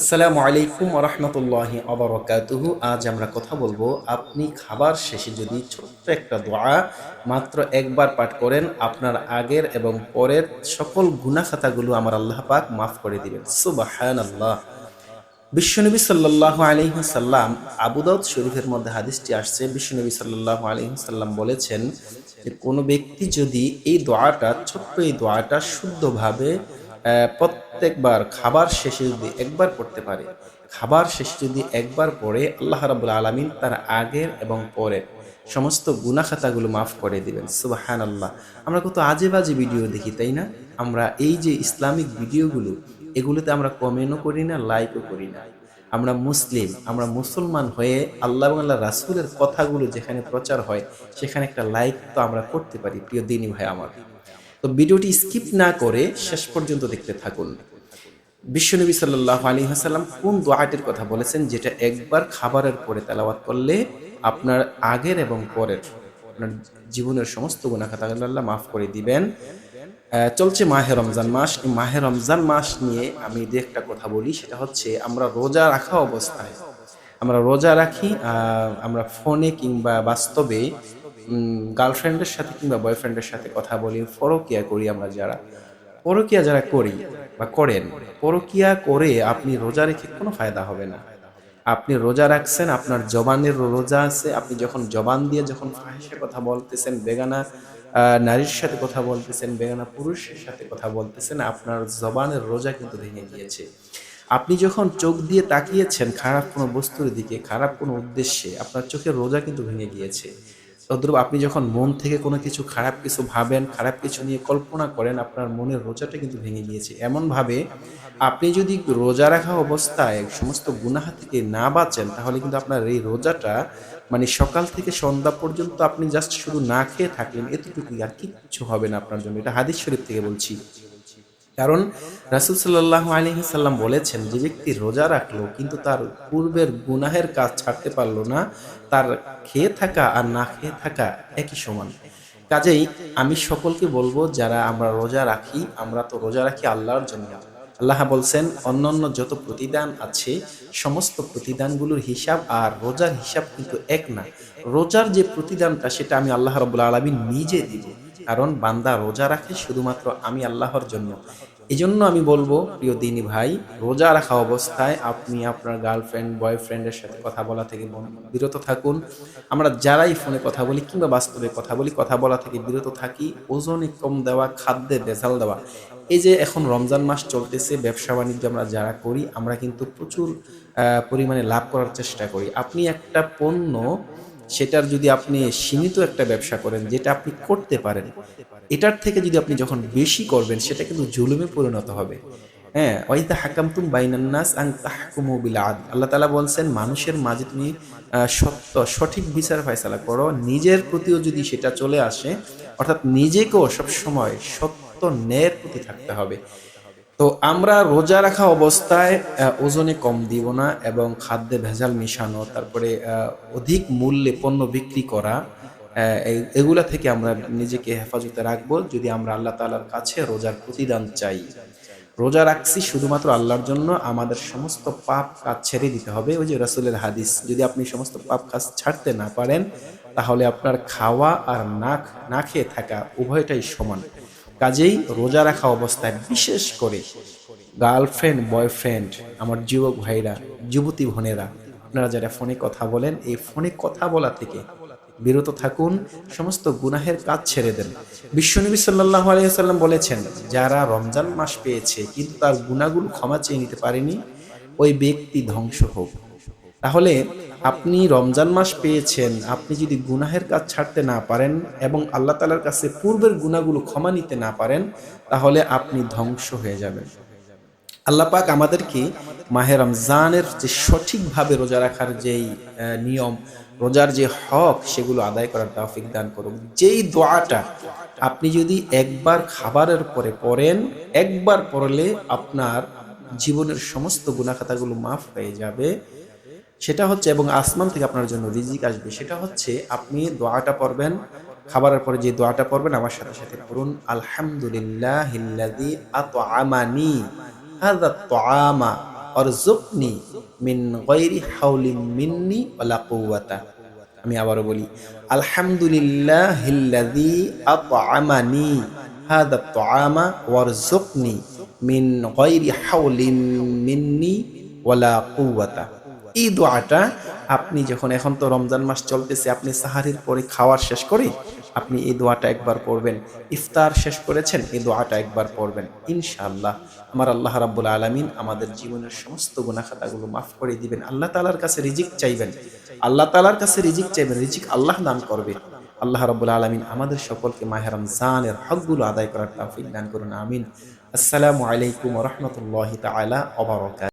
আসসালামু আলাইকুম রহমতুল্লাহি আবরকাতুহু আজ আমরা কথা বলব, আপনি খাবার শেষে যদি ছোট্ট একটা দোয়া মাত্র একবার পাঠ করেন, আপনার আগের এবং পরের সকল গুনাহ খাতাগুলো আমার আল্লাহ পাক মাফ করে দিবেন। সুবাহান আল্লাহ বিশ্বনবী সাল্লাহ আলহিহাল্লাম আবুদাউদ শরীফের মধ্যে হাদিসটি আসছে। বিশ্বনবী সাল্লাহ আলহিহাল্লাম বলেছেন যে, কোনো ব্যক্তি যদি এই দোয়াটা, ছোট্ট এই দোয়াটা শুদ্ধভাবে প্রত্যেকবার খাবার শেষে যদি একবার পড়তে পারে, খাবার শেষে যদি একবার পড়ে, আল্লাহ রাবুল আলমিন তার আগের এবং পরের সমস্ত গুনা খাতাগুলো মাফ করে দিবেন। সুবাহান আল্লাহ আমরা কত আজে বাজে ভিডিও দেখি, তাই না? আমরা এই যে ইসলামিক ভিডিওগুলো, এগুলোতে আমরা কমেন্টও করি না লাইকও করি না। আমরা মুসলিম, আমরা মুসলমান হয়ে আল্লাহ আল্লাহ রাসুলের কথাগুলো যেখানে প্রচার হয়, সেখানে একটা লাইক তো আমরা করতে পারি, প্রিয় দিনী ভাই আমার। তো ভিডিওটি স্কিপ না করে শেষ পর্যন্ত দেখতে থাকুন। বিশ্বনবী সাল্লাহ আলী হাসাল্লাম কোন দোয়াটির কথা বলেছেন যেটা একবার খাবারের পরে তেলাওয়াত করলে আপনার আগের এবং পরের আপনার জীবনের সমস্ত গুণাখাতা আল্লাহ মাফ করে দিবেন। চলছে মাহে রমজান মাস। এই মাহে রমজান মাস নিয়ে আমি যে একটা কথা বলি। সেটা হচ্ছে আমরা রোজা রাখা অবস্থায়, আমরা রোজা রাখি আমরা ফোনে কিংবা বাস্তবে গার্লফ্রেন্ডের সাথে কিংবা বয়ফ্রেন্ডের সাথে কথা বলি ফরকিয়া করি আমরা যারা। পরকিয়া যারা করি বা করেন, পরকিয়া করে আপনি রোজা রেখে কোনো ফায়দা হবে না। আপনি রোজা রাখছেন, আপনার জবানের রোজা আছে, আপনি যখন জবান দিয়ে যখন ফাহিসের কথা বলতেছেন, বেগানা নারীর সাথে কথা বলতেছেন, বেগানা পুরুষের সাথে কথা বলতেছেন, আপনার জবানের রোজা কিন্তু ভেঙে গিয়েছে। আপনি যখন চোখ দিয়ে তাকিয়েছেন খারাপ কোনো বস্তুর দিকে, খারাপ কোনো উদ্দেশ্যে, আপনার চোখের রোজা কিন্তু ভেঙে গিয়েছে। তদ্রুপ আপনি যখন মন থেকে কোনো কিছু খারাপ কিছু ভাবেন, খারাপ কিছু নিয়ে কল্পনা করেন, আপনার মনের রোজাটা কিন্তু ভেঙে গিয়েছে। এমনভাবে আপনি যদি রোজা রাখা অবস্থায় সমস্ত গুনাহা থেকে না বাঁচেন, তাহলে কিন্তু আপনার এই রোজাটা মানে সকাল থেকে সন্ধ্যা পর্যন্ত আপনি জাস্ট শুধু না খেয়ে থাকলেন, এতটুকুই আর কিচ্ছু হবে না আপনার জন্য। এটা হাদিস শরীফ থেকে বলছি। কারণ রাসুল সাল্লাহ আলহিসাল্লাম বলেছেন, যে ব্যক্তি রোজা রাখল কিন্তু তার পূর্বের গুনাহের কাজ ছাড়তে পারল না, তার খেয়ে থাকা আর না খেয়ে থাকা একই সমান। কাজেই আমি সকলকে বলব, যারা আমরা রোজা রাখি, আমরা তো রোজা রাখি আল্লাহর জন্য। আল্লাহ বলছেন, অন্যান্য যত প্রতিদান আছে, সমস্ত প্রতিদানগুলোর হিসাব আর রোজার হিসাব কিন্তু এক না। রোজার যে প্রতিদানটা, সেটা আমি আল্লাহ রবুল্লা আলমী নিজে দিব। কারণ বান্দা রোজা রাখে শুধুমাত্র আমি আল্লাহর জন্য। এই জন্য আমি বলব, প্রিয় দিনী ভাই, রোজা রাখা অবস্থায় আপনি আপনার গার্লফ্রেন্ড, বয়ফ্রেন্ডের সাথে কথা বলা থেকে বিরত থাকুন। আমরা যারাই ফোনে কথা বলি কিংবা বাস্তবে কথা বলি, কথা বলা থেকে বিরত থাকি। ওজনে কম দেওয়া, খাদ্যে ভেজাল দেওয়া। এই যে এখন রমজান মাস চলতেছে, ব্যবসা বাণিজ্য আমরা যারা করি, আমরা কিন্তু প্রচুর পরিমাণে লাভ করার চেষ্টা করি। আপনি একটা পণ্য সেটার যদি আপনি সীমিত একটা ব্যবসা করেন, যেটা আপনি করতে পারেন, এটার থেকে যদি আপনি যখন বেশি করবেন, সেটা কিন্তু জুলুমে পরিণত হবে। হ্যাঁ ওয়াইদা হাকামতুম বাইনান্নাস আং তাহকুমু বিল আল্লাহ তাআলা বলছেন, মানুষের মাঝে তুমি সত্য, সঠিক বিচার ফয়সালা করো। নিজের প্রতিও যদি সেটা চলে আসে, অর্থাৎ নিজেকেও সবসময় সত্য ন্যায়ের প্রতি থাকতে হবে। তো আমরা রোজা রাখা অবস্থায় ওজনে কম দিব না এবং খাদ্যে ভেজাল মিশানো, তারপরে অধিক মূল্যে পণ্য বিক্রি করা এগুলা থেকে আমরা নিজেকে হেফাজতে রাখব যদি আমরা আল্লাহ তাআলার কাছে রোজার প্রতিদান চাই। রোজা রাখছি শুধুমাত্র আল্লাহর জন্য, আমাদের সমস্ত পাপ কাজ ছেড়ে দিতে হবে। ওই যে রাসূলের হাদিস, যদি আপনি সমস্ত পাপ কাজ ছাড়তে না পারেন, তাহলে আপনার খাওয়া আর না না খেয়ে থাকা উভয়টাই সমান। কাজেই রোজা রাখা অবস্থায়, বিশেষ করে গার্লফ্রেন্ড, বয়ফ্রেন্ড, আমার যুবক ভাইরা, যুবতী বোনেরা, আপনারা যারা ফোনে কথা বলেন, এই ফোনে কথা বলা থেকে বিরত থাকুন, সমস্ত গুনাহের কাজ ছেড়ে দেন। বিশ্বনবী সাল্লাহ আলাইসাল্লাম বলেছেন, যারা রমজান মাস পেয়েছে, কিন্তু তার গুণাগুলো ক্ষমা চেয়ে নিতে পারেনি, ওই ব্যক্তি ধ্বংস হোক। তাহলে আপনি রমজান মাস পেয়েছেন, আপনি যদি গুনাহের কাজ ছাড়তে না পারেন এবং আল্লাহ তালার কাছে পূর্বের গুণাগুলো ক্ষমা নিতে না পারেন, তাহলে আপনি ধ্বংস হয়ে যাবেন। আল্লাহ পাক আমাদেরকে মাহে রমজানের যে সঠিকভাবে রোজা রাখার যেই নিয়ম, রোজার যে হক, সেগুলো আদায় করার তৌফিক দান করুন যেই দোয়াটা আপনি যদি একবার খাবারের পরে পড়েন, একবার পড়লে আপনার জীবনের সমস্ত গুণাখাতাগুলো মাফ হয়ে যাবে। সেটা হচ্ছে এবং আসমান থেকে আপনার জন্য রিজিক আসবে। সেটা হচ্ছে আপনি দোয়াটা পড়বেন, খাবারের পরে যে দোয়াটা পড়বেন, আমার সাথে সাথে পড়ুন আলহামদুলিল্লাহ আমানি অরজুকনি মিন মিন্নি কুওয়াতা। আমি আবারও বলি আলহামদুলিল্লাহ আত-তাআমা ওয়ারযুকনি মিন মিন্নি কুওয়াতা। এই দোয়াটা আপনি যখন, এখন তো রমজান মাস চলতেছে, আপনি সাহারির পরে খাওয়ার শেষ করে আপনি এই দোয়াটা একবার পড়বেন। ইফতার শেষ করেছেন, এই দোয়াটা একবার পড়বেন। ইনশাআল্লাহ, আমার আল্লাহ রাব্বুল আলামিন আমাদের জীবনের সমস্ত গুনাখাতাগুলো মাফ করে দিবেন। আল্লাহ তাআলার কাছে রিজিক চাইবেন। আল্লাহ তাআলার কাছে রিজিক চাইবেন, রিজিক আল্লাহ দান করবে। আল্লাহ রাব্বুল আলামিন আমাদের সকলকে মাহে রমজানের হকগুলো আদায় করার তৌফিক দান করুন, আমিন। আসসালামু আলাইকুম রাহমাতুল্লাহি তাআলা ওয়া বারাকাতুহু।